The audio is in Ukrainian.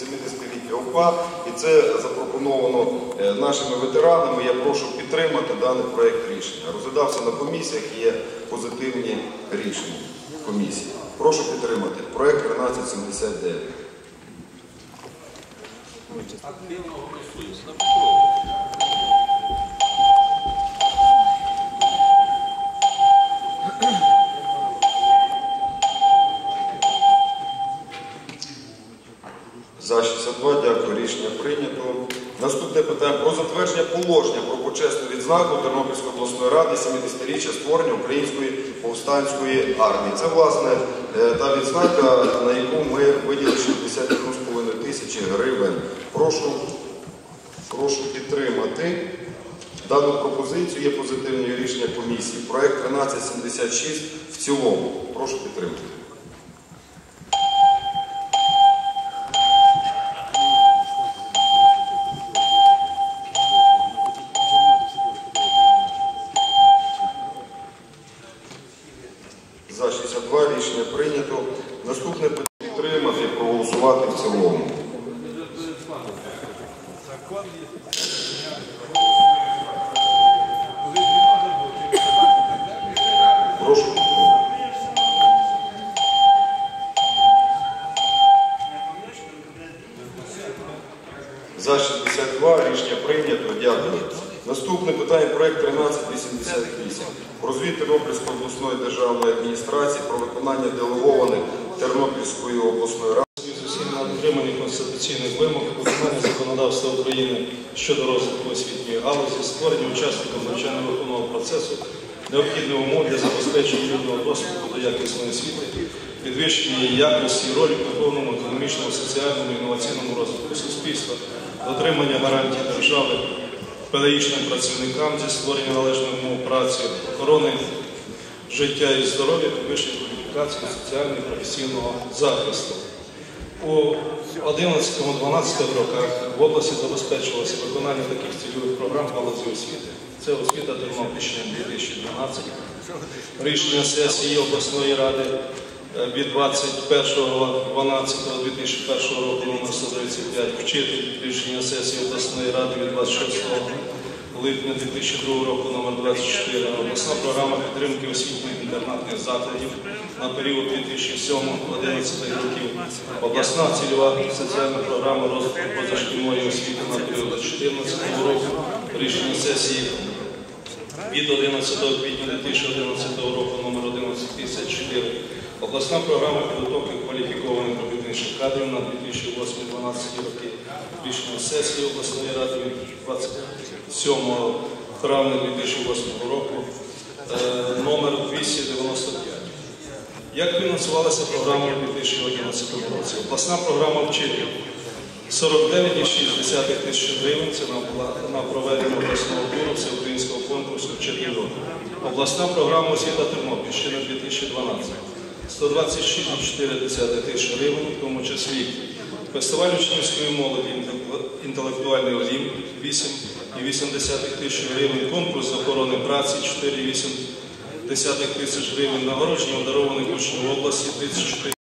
70-ліття УПА, і це запропоновано е, нашими ветеранами. Я прошу підтримати даний проєкт рішення. Розглядався на комісіях, є позитивні рішення комісії. Прошу підтримати проєкт 1379. За 62, дякую, рішення прийнято. Наступне питання про затвердження положення про почесну відзнаку Тернопільської обласної ради 70-річчя створення Української повстанської армії. Це, власне, е, та відзнака, на яку ми виділили 61,5 тисячі гривень. Прошу, прошу підтримати. Дану пропозицію є позитивне рішення комісії. Проект 1376 в цілому. Прошу підтримати. За 62 рішення прийнято. Наступне питання підтримати проголосувати в цілому. За 62 рішення прийнято. Дякую. Наступне питання проект 1388. Про звіт Тернопільської обласної державної адміністрації про виконання делегованих Тернопільської обласної ради. з на дотриманні конституційних вимог, виконання законодавства України щодо розвитку освітньої галузі, створення учасників навчально-виховного процесу, необхідних умов для забезпечення рівного доступу до якісної освіти, підвищення її якості, і ролі в духовному, економічному, соціальному, інноваційному розвитку суспільства, дотримання гарантій держави педагогічним працівникам зі створення належних умов праці, охорони життя і здоров'я, підвищення кваліфікації, соціального і професійного захисту. У 11-12 роках в області забезпечувалося виконання таких цільових програм в галузі освіти. Це освіта Тернопільщини 2012, рішення сесії обласної ради від 21.12.2001 року номер 135, вчитель рішення сесії обласної ради від 26 липня 2002 року номер 24 обласна програма підтримки освітніх інтернатних закладів на період 2007-2011 років, обласна цільова соціальна програма розвитку позашкільної освіти на період 2014 року, рішення сесії від 11 квітня 2011 року номер 1154, обласна програма підготовки кваліфікованих робітничих кадрів на 2008-2012 роки, рішення сесії обласної ради від 27 травня 2008 року, е, номер 295. Як фінансувалася програма у 2011 році? Обласна програма вчителів 49,6 тисяч гривень це на, проведення обласного туру всеукраїнського конкурсу «Вчитель року». Обласна програма освіта Тернопільщина 2012 126,4 тисяч гривень, в тому числі фестиваль учнівської молоді інтелектуальний Олімп 8,8 тисяч гривень, конкурс охорони праці 4,8 тисяч гривень, нагородження одарованих учнів області 34